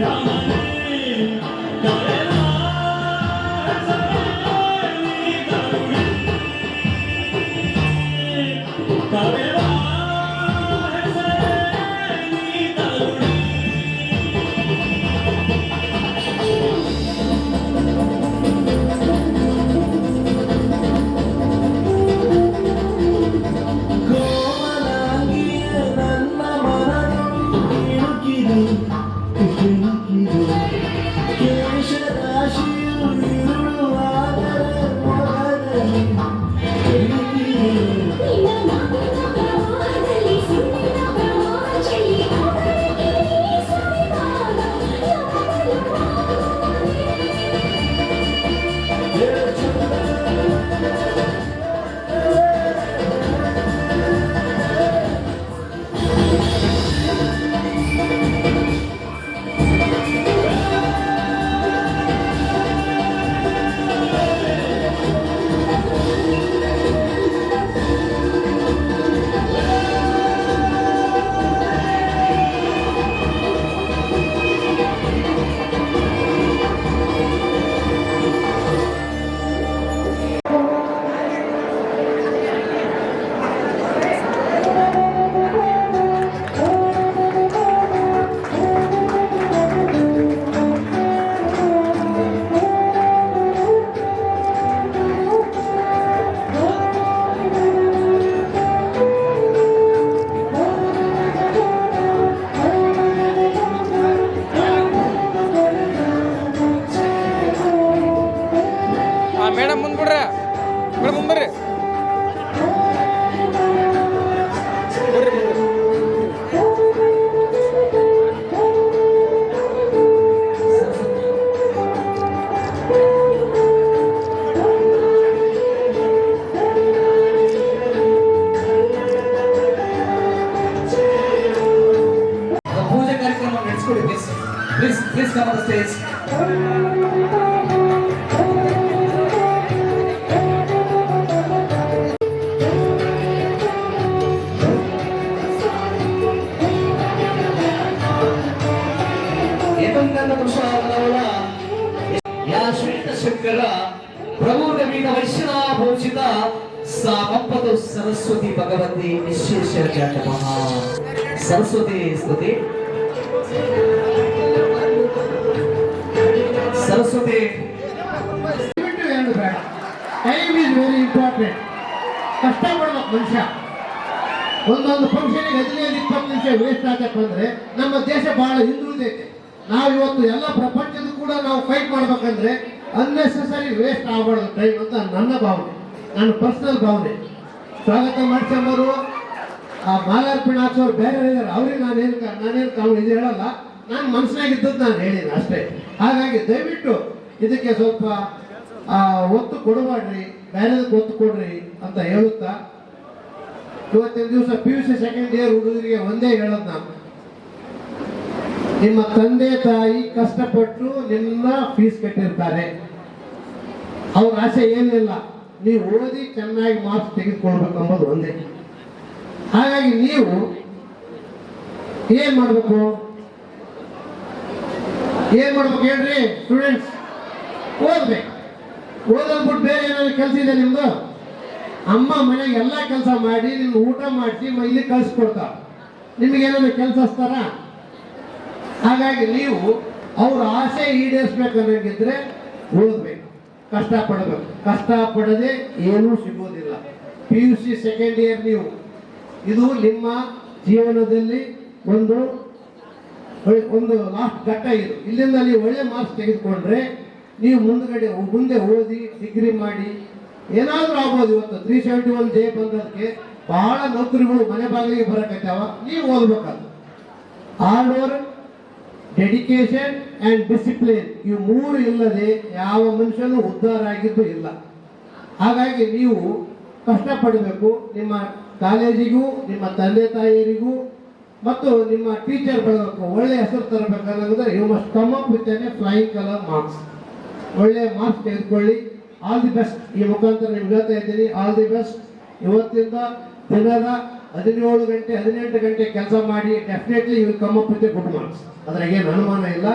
Come ಯಾ ಶ್ವೇತ ಶಂಕರ ಪ್ರಭು ನವೀನ ವೈಷ್ಣವೋಚಿತ ಸಾಮಪ್ಪದು ಸರಸ್ವತಿ ಭಗವತಿ ನಿಶೇಷ ಮಹಾ. ಸರಸ್ವತಿ ಸ್ತುತಿ. Saraswati time is very important ಕಷ್ಟ ಪಡ್ಬೇಕು ಮನುಷ್ಯ. ಒಂದೊಂದು ಫಂಕ್ಷನ್ಗೆ ಹದಿನೈದು, ಇಪ್ಪತ್ತು ನಿಮಿಷ ವೇಸ್ಟ್ ಆಗಕ್ಕೆ ಬಂದ್ರೆ ನಮ್ಮ ದೇಶ ಬಹಳ ಹಿಂದುಳಿದೈತೆ. ನಾವು ಇವತ್ತು ಎಲ್ಲ ಪ್ರಪಂಚದ ಕೂಡ ನಾವು ಫೈಟ್ ಮಾಡ್ಬೇಕಂದ್ರೆ ಅನ್ನೆಸೆಸರಿ ವೇಸ್ಟ್ ಆಗಬಾರ್ದು ಟೈಮ್ ಅಂತ ನನ್ನ ಭಾವನೆ. ನನ್ನ ಪರ್ಸನಲ್ ಭಾವನೆ. ಸ್ವಾಗತ ಮಾಡ್ಕೊಂಬರು ಆ ಮಾಲಾರ್ಪಣೆ ಹಾಕ್ಸೋರು ಬೇರೆ ಇದ್ದಾರೆ ಅವ್ರಿಗೆ ನಾನೇನು ನಾನೇನು ತಾವು ಇದು ಹೇಳಲ್ಲ. ನಾನು ಮನಸ್ಸಿನಾಗಿದ್ದದ್ದು ನಾನು ಹೇಳಿದ್ದೀನಿ ಅಷ್ಟೇ. ಹಾಗಾಗಿ ದಯವಿಟ್ಟು ಇದಕ್ಕೆ ಸ್ವಲ್ಪ ಒತ್ತು ಕೊಡಬೇಡ್ರಿ ಬೇರೆದಕ್ಕೆ ಒತ್ತು ಕೊಡ್ರಿ ಅಂತ ಹೇಳುತ್ತಾ. ಇವತ್ತಿನ ದಿವಸ P U C second year ಹುಡುಗರಿಗೆ ಒಂದೇ ಹೇಳೋದು ನಾನು. ನಿಮ್ಮ ತಂದೆ ತಾಯಿ ಕಷ್ಟಪಟ್ಟು ನಿನ್ನ ಫೀಸ್ ಕಟ್ಟಿರ್ತಾರೆ. ಅವ್ರ ಆಸೆ ಏನಿಲ್ಲ, ನೀವು ಓದಿ ಚೆನ್ನಾಗಿ ಮಾರ್ಕ್ಸ್ ತೆಗೆದುಕೊಳ್ಬೇಕು ಅನ್ನೋದು ಒಂದೇ. ಹಾಗಾಗಿ ನೀವು ಏನ್ ಮಾಡ್ಬೇಕು? ಏನ್ ಮಾಡ್ಬೇಕು ಹೇಳ್ರಿ ಸ್ಟೂಡೆಂಟ್ಸ್ ಓದ್ಬೇಕು. ಓದೋದ್ಬಿಟ್ಟು ಬೇರೆ ಏನಾದ್ರು ಕೆಲಸ ಇದೆ ನಿಮ್ದು? ಅಮ್ಮ ಮನೆಗೆ ಎಲ್ಲ ಕೆಲಸ ಮಾಡಿ, ನಿಮ್ಗೆ ಊಟ ಮಾಡಿಸಿ ಇಲ್ಲಿ ಕಳ್ಸಿಕೊಡ್ತಾರ ನಿಮ್ಗೆ ಏನಾದ್ರು ಕೆಲಸ ಹಚ್ತಾರ? ಹಾಗಾಗಿ ನೀವು ಅವ್ರ ಆಸೆ ಈಡೇರಿಸ್ಬೇಕನ್ನೋಂಗಿದ್ರೆ ಓದ್ಬೇಕು. ಕಷ್ಟಪಡಬೇಕು ಕಷ್ಟಪಡದೆ ಏನೂ ಸಿಗೋದಿಲ್ಲ. P U C second year ನೀವು. ಇದು ನಿಮ್ಮ ಜೀವನದಲ್ಲಿ ಒಂದು ಒಂದು ಲಾಸ್ಟ್ ಘಟ್ಟ ಇದು. ಇಲ್ಲಿಂದ ನೀವು ಒಳ್ಳೆ ಮಾರ್ಕ್ಸ್ ತೆಗೆದುಕೊಂಡ್ರೆ ನೀವು ಮುಂದ್ಗಡೆ ಮುಂದೆ ಓದಿ ಡಿಗ್ರಿ ಮಾಡಿ ಏನಾದ್ರೂ ಆಗ್ಬೋದು ಇವತ್ತು. ತ್ರೀ ಸೆವೆಂಟಿ ಒನ್ ಜೆ ಬಂದದಕ್ಕೆ ಬಹಳ ನೌಕರಿಗಳು ಮನೆ ಬಾಗಿಲಿಗೆ ಬರಕತ್ತಾವ. ನೀವು ಓದ್ಬೇಕಾದ್ರು. Hard work dedication and discipline ಇವು ಮೂರು ಇಲ್ಲದೆ ಯಾವ ಮನುಷ್ಯನು ಉದ್ಧಾರ ಆಗಿದ್ದು ಇಲ್ಲ. ಹಾಗಾಗಿ ನೀವು ಕಷ್ಟಪಡಬೇಕು. ನಿಮ್ಮ ಕಾಲೇಜಿಗೂ, ನಿಮ್ಮ ತಂದೆ ತಾಯಿಯರಿಗೂ ಮತ್ತು ನಿಮ್ಮ ಟೀಚರ್ ಬರಬೇಕು ಒಳ್ಳೆ ಹೆಸರು ತರಬೇಕಾದ್ರೆ you must come up with an flying colour marks ಒಳ್ಳೆ ಮಾರ್ಕ್ಸ್ ತೆಗೆದುಕೊಳ್ಳಿ. ಆಲ್ ದಿ ಬೆಸ್ಟ್ ಈ ಮುಖಾಂತರ ನಿಮ್ಗೆ ಹೇಳ್ತಾ ಇದ್ದೀನಿ. ಆಲ್ ದಿ ಬೆಸ್ಟ್ ಇವತ್ತಿಂದ ದಿನದ ಹದಿನೇಳು ಗಂಟೆ, ಹದಿನೆಂಟು ಗಂಟೆ ಕೆಲಸ ಮಾಡಿ definitely you come up with good marks ಅದ್ರಾಗ ಏನು ಅನುಮಾನ ಇಲ್ಲ.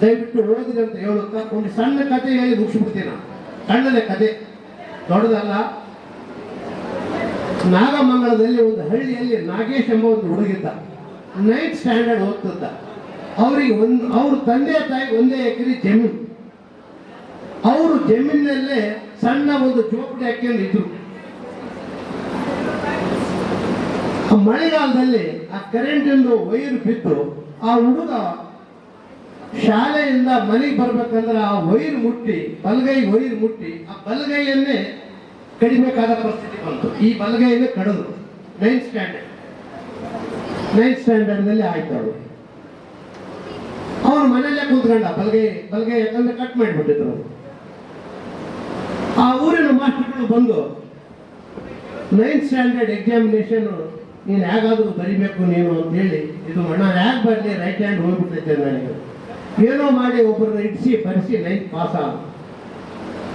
ದಯವಿಟ್ಟು ಓದಿದಂತ ಹೇಳುತ್ತಾ, ಒಂದು ಸಣ್ಣ ಕತೆ ಹೇಳಿ ಮುಗಿಸ್ಬಿಡ್ತೀನಿ ನಾನು. ಸಣ್ಣದೇ ಕತೆ. ದೊಡ್ಡದಲ್ಲ. ನಾಗಮಂಗಲದಲ್ಲಿ ಒಂದು ಹಳ್ಳಿಯಲ್ಲಿ ನಾಗೇಶ್ ಎಂಬ ಒಂದು ಹುಡುಗಿದ್ದ. Ninth standard ಓದ್ತಿದ್ದ. ಅವರಿಗೆ ಒಂದು, ಅವ್ರ ತಂದೆ ತಾಯಿ ಒಂದೇ ಎಕರೆ ಜಮೀನು. ಅವರು ಜಮೀನಲ್ಲೇ ಸಣ್ಣ ಒಂದು ಜೋಪಡಿ ಹಾಕ್ಕೊಂಡು ಇದ್ರು ಆ ಮಳೆಗಾಲದಲ್ಲಿ ಆ ಕರೆಂಟಿಂದು ವೈರ್ ಬಿದ್ದು ಆ ಹುಡುಗ ಶಾಲೆಯಿಂದ ಮನೆಗೆ ಬರ್ಬೇಕಂದ್ರೆ ಆ ವೈರ್ ಮುಟ್ಟಿ, ಬಲಗೈ ವೈರ್ ಮುಟ್ಟಿ, ಆ ಬಲಗೈಯನ್ನೇ ಕಡಿಬೇಕಾದ ಪರಿಸ್ಥಿತಿ ಬಂತು. ಈ ಬಲಗೈನ ಕಡದು. ನೈನ್ತ್ ಸ್ಟ್ಯಾಂಡರ್ಡ್ ನೈನ್ತ್ ಸ್ಟ್ಯಾಂಡರ್ಡ್ನಲ್ಲಿ ಆಯ್ತು ಅವಳು ಅವನು ಮನೆಯಲ್ಲೇ ಕೂತ್ಕೊಂಡ. ಬಲಗೈ ಬಲಗೈ ಯಾಕಂದ್ರೆ ಕಟ್ ಮಾಡಿಬಿಟ್ಟಿದ್ರು. ಆ ಊರಿನ ಮಾಸ್ಟರ್ಗಳು ಬಂದು ನೈನ್ತ್ ಸ್ಟ್ಯಾಂಡರ್ಡ್ ಎಕ್ಸಾಮಿನೇಷನ್ ನೀನು ಹೇಗಾದ್ರೂ ಬರಿಬೇಕು ನೀನು ಅಂತ ಹೇಳಿ, ಇದು ಮಣ್ಣ ಯಾಕೆ ಬರಲಿ ರೈಟ್ ಹ್ಯಾಂಡ್ ಹೋಗ್ಬಿಟ್ಟೈತೆ ನನಗೆ. ಏನೋ ಮಾಡಿ ಒಬ್ಬರನ್ನ ಇಡಿಸಿ, ಬರೆಸಿ ನೈನ್ತ್ ಪಾಸ್ ಆದ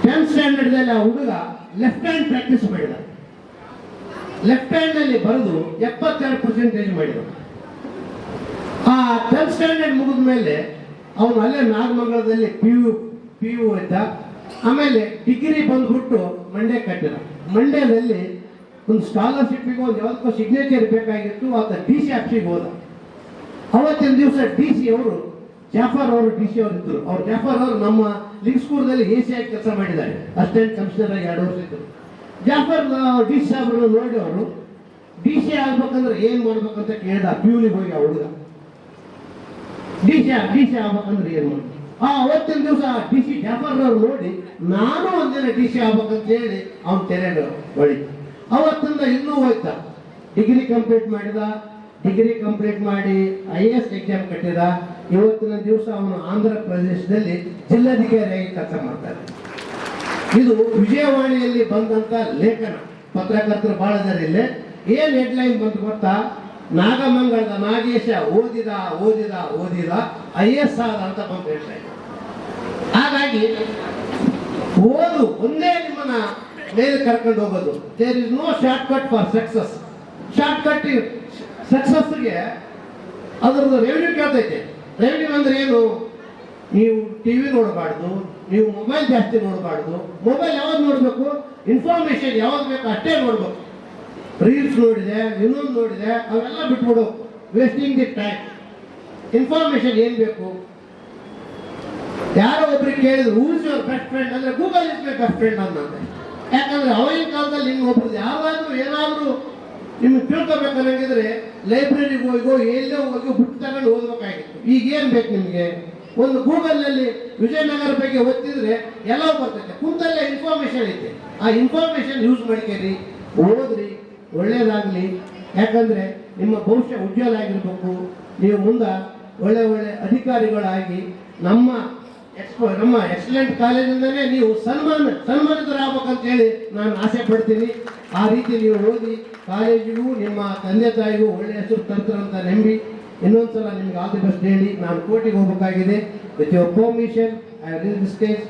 ಟೆಂತ್ ಸ್ಟ್ಯಾಂಡರ್ಡ್ದಲ್ಲಿ ಆ ಹುಡುಗ ಲೆಫ್ಟ್ ಹ್ಯಾಂಡ್ ಪ್ರಾಕ್ಟೀಸ್ ಮಾಡಿದ. ಲೆಫ್ಟ್ ಹ್ಯಾಂಡ್ನಲ್ಲಿ ಬರೆದು ಎಪ್ಪತ್ತೆರಡು ಪರ್ಸೆಂಟೇಜ್ ಮಾಡಿದ. ಆ ಟೆಂತ್ ಸ್ಟ್ಯಾಂಡರ್ಡ್ ಮುಗಿದ ಮೇಲೆ ಅವನು ಅಲ್ಲೇ ನಾಗಮಂಗಲದಲ್ಲಿ ಪಿ ಯು ಪಿ ಯು ಇದ್ದ. ಆಮೇಲೆ ಡಿಗ್ರಿ ಬಂದ್ಬಿಟ್ಟು ಮಂಡ್ಯ ಕಟ್ಟಿದ. ಮಂಡ್ಯದಲ್ಲಿ ಒಂದು ಸ್ಕಾಲರ್ಶಿಪ್ಪಿಗೆ ಒಂದು ಯಾವತ್ತೋ ಸಿಗ್ನೇಚರ್ ಬೇಕಾಗಿತ್ತು, ಆತ ಡಿ ಸಿ ಆಫೀಸಿಗೆ ಹೋದ. ಅವತ್ತಿನ ದಿವಸ ಡಿ ಸಿ ಅವರು ಜಾಫರ್ ಅವರು ಡಿ ಸಿ ಅವರು ಇದ್ದರು ಅವ್ರು ಜಾಫರ್ ಅವರು ನಮ್ಮ ಲಿಂಗ್ಸ್ಕೂರ್ದಲ್ಲಿ ಎ ಸಿ ಆಗಿ ಕೆಲಸ ಮಾಡಿದ್ದಾರೆ. ಅಸ್ಟೆಂಟ್ ಕಮಿಷನರ್ ಆಗಿ ಎರಡು ವರ್ಷ ಇತ್ತು ಜಾಫರ್ ಡಿ ಸಿ ಅವರನ್ನು ನೋಡಿ ಅವರು, ಡಿ ಸಿ ಆಗ್ಬೇಕಂದ್ರೆ ಏನ್ ಮಾಡ್ಬೇಕಂತ ಕೇಳ್ದ ಪ್ಯೂನಿಗೆ ಹೋಗಿ ಆ ಹುಡುಗ. ಡಿ ಸಿ ಡಿ ಸಿ ಆಗ್ಬೇಕಂದ್ರೆ ಏನ್ ಮಾಡ್ಬೇಕು? ಆ, ಅವತ್ತಿನ ದಿವಸ ಡಿ ಸಿ ಜಾಫರ್ ಅವ್ರು ನೋಡಿ, ನಾನು ಒಂದಿನ ಡಿ ಸಿ ಆಗ್ಬೇಕಂತ ಹೇಳಿ ಅವ್ನು ತೆರೆ ಹೊಳಿ ಅವತ್ತಿಂದ ಇನ್ನೂ ಹೋಯ್ತ. ಡಿಗ್ರಿ ಕಂಪ್ಲೀಟ್ ಮಾಡಿದ ಡಿಗ್ರಿ ಕಂಪ್ಲೀಟ್ ಮಾಡಿ ಐ ಎ ಎಸ್ ಎಕ್ಸಾಮ್ ಕಟ್ಟಿದ, ಇವತ್ತಿನ ದಿವಸ ಅವನು ಆಂಧ್ರ ಪ್ರದೇಶದಲ್ಲಿ ಜಿಲ್ಲಾಧಿಕಾರಿಯಾಗಿ ಕೆಲಸ ಮಾಡ್ತಾರೆ ಇದು ವಿಜಯವಾಣಿಯಲ್ಲಿ ಬಂದಂತ ಲೇಖನ. ಪತ್ರಕರ್ತರು ಬಹಳ ಜನ ಇಲ್ಲಿ. ಏನ್ ಹೆಡ್ಲೈನ್ ಬಂತು ಗೊತ್ತಾ? ನಾಗಮಂಗಲದ ನಾಗೇಶ ಓದಿದ ಓದಿದ ಓದಿದ ಐ ಎಸ್ ಆದ ಅಂತ ಬಂದು ಹೆಡ್ಲೈನ್ ಹಾಗಾಗಿ ಓದು ಒಂದೇ ನಿಮ್ಮನ್ನ ಮೇಲೆ ಕರ್ಕೊಂಡು ಹೋಗೋದು. There is no short cut for success short cut ಸಕ್ಸಸ್ಗೆ ಅದರದ್ದು ರೆವಿನ್ಯೂ ಕೇಳ್ತೈತೆ. ರೆವಿನ್ಯೂ ಅಂದ್ರೆ ಏನು? ನೀವು ಟಿವಿ ನೋಡಬಾರ್ದು, ನೀವು ಮೊಬೈಲ್ ಜಾಸ್ತಿ ನೋಡಬಾರ್ದು ಮೊಬೈಲ್ ಯಾವಾಗ ನೋಡಬೇಕು? ಇನ್ಫಾರ್ಮೇಶನ್ ಯಾವಾಗ ಬೇಕು ಅಷ್ಟೇ ನೋಡ್ಬೇಕು. ರೀಲ್ಸ್ ನೋಡಿದೆ, ಇನ್ನೊಂದು ನೋಡಿದೆ, ಅವೆಲ್ಲ ಬಿಟ್ಬಿಡು. ವೇಸ್ಟಿಂಗ್ ದಿ ಟೈಮ್ ಇನ್ಫಾರ್ಮೇಶನ್ ಏನ್ ಬೇಕು? ಯಾರೋ ಒಬ್ರಿಗೆ ಕೇಳಿದ್ರು ಹೂಸ್ ಯುವರ್ ಬೆಸ್ಟ್ ಫ್ರೆಂಡ್ ಅಂದ್ರೆ Google is my best friend ಅನ್ನಂತೆ ಯಾಕಂದ್ರೆ ಅವಾಗಿನ ಕಾಲದಲ್ಲಿ ಒಬ್ರು ಯಾರಾದ್ರೂ ಏನಾದ್ರೂ ನಿಮ್ಗೆ ತಿಳ್ಕೊಬೇಕನ್ನಂಗಿದ್ರೆ ಲೈಬ್ರರಿಗೆ ಹೋಗೋ ಎಲ್ಲೋ ಹೋಗಿ ಬುಕ್ ತಗೊಂಡು ಓದ್ಬೇಕಾಗಿತ್ತು. ಈಗ ಏನ್ ಬೇಕು ನಿಮಗೆ? ಒಂದು ಗೂಗಲ್ನಲ್ಲಿ ವಿಜಯನಗರ ಬಗ್ಗೆ ಓದ್ತಿದ್ರೆ ಎಲ್ಲ ಬರ್ತೈತೆ. ಕುಂತಲ್ಲೇ ಇನ್ಫಾರ್ಮೇಶನ್ ಐತೆ. ಆ ಇನ್ಫಾರ್ಮೇಶನ್ ಯೂಸ್ ಮಾಡ್ಕೇರಿ, ಓದ್ರಿ, ಒಳ್ಳೇದಾಗ್ಲಿ. ಯಾಕಂದ್ರೆ ನಿಮ್ಮ ಭವಿಷ್ಯ ಉಜ್ವಲ ಆಗಿರ್ಬೇಕು. ನೀವು ಮುಂದೆ ಒಳ್ಳೆ ಒಳ್ಳೆ ಅಧಿಕಾರಿಗಳಾಗಿ ನಮ್ಮ ಎಕ್ಸ್ಪೋ ನಮ್ಮ ಎಕ್ಸಲೆಂಟ್ ಕಾಲೇಜಿಂದನೇ ನೀವು ಸನ್ಮಾನ ಸನ್ಮಾನಿತರಾಗಬೇಕಂತ ಹೇಳಿ ನಾನು ಆಸೆ ಪಡ್ತೀನಿ. ಆ ರೀತಿ ನೀವು ಓದಿ ಕಾಲೇಜಿಗೂ ನಿಮ್ಮ ತಂದೆ ತಾಯಿಗೂ ಒಳ್ಳೆ ಹೆಸರು ತರ್ತೀರಂತ ನಂಬಿ ಇನ್ನೊಂದ್ಸಲ ನಿಮ್ಗೆ ಆಲ್ ಬೆಸ್ಟ್ ಹೇಳಿ ನಾನು ಕೋರ್ಟಿಗೆ ಹೋಗಬೇಕಾಗಿದೆ. With your permission I stage